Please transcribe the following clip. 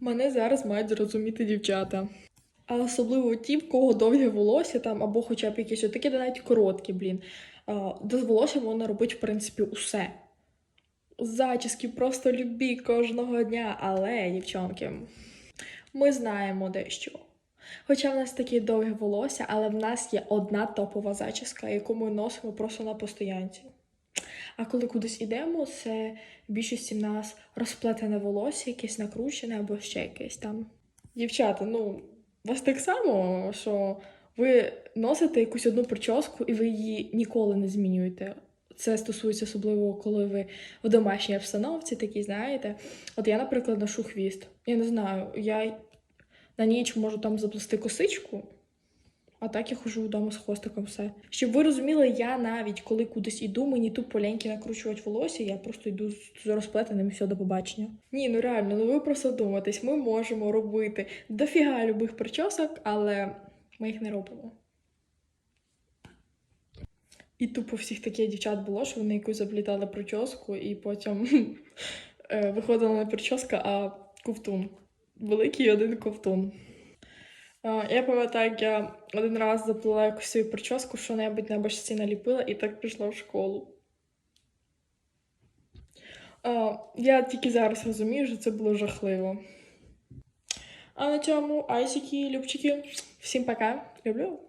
Мене зараз мають зрозуміти дівчата. А особливо ті, в кого довге волосся там, або хоча б якісь отакі, де навіть короткі, блін. Де з волоссям можна робити, в принципі, усе. Зачіски просто любі кожного дня, але, дівчонки, ми знаємо дещо. Хоча в нас таке довге волосся, але в нас є одна топова зачіска, яку ми носимо просто на постоянці. А коли кудись ідемо, це в більшості в нас розплетене волосся, якесь накручене або ще якесь там. Дівчата, ну, вас так само, що ви носите якусь одну прическу і ви її ніколи не змінюєте. Це стосується особливо, коли ви в домашній обстановці такі, знаєте. От я, наприклад, ношу хвіст. Я не знаю, я на ніч можу там заплести косичку, а так я хожу вдома з хвостиком все. Щоб ви розуміли, я навіть коли кудись іду, мені тут поленьки накручувати волосся, я просто йду з розплетеним все до побачення. Ні, ну реально, ну ви просто думаєтесь, ми можемо робити дофіга любих причосок, але ми їх не робимо. І тупо всіх таких дівчат було, що вони якусь заплітали прическу, і потім е, виходила не прическа, а ковтун. Великий один ковтун. Я пам'ятаю, як я один раз заплела якусь свою прическу, що-небудь на башці наліпила, і так прийшла в школу. Я тільки зараз розумію, що це було жахливо. А на цьому айсики, любчики, всім пока. Люблю.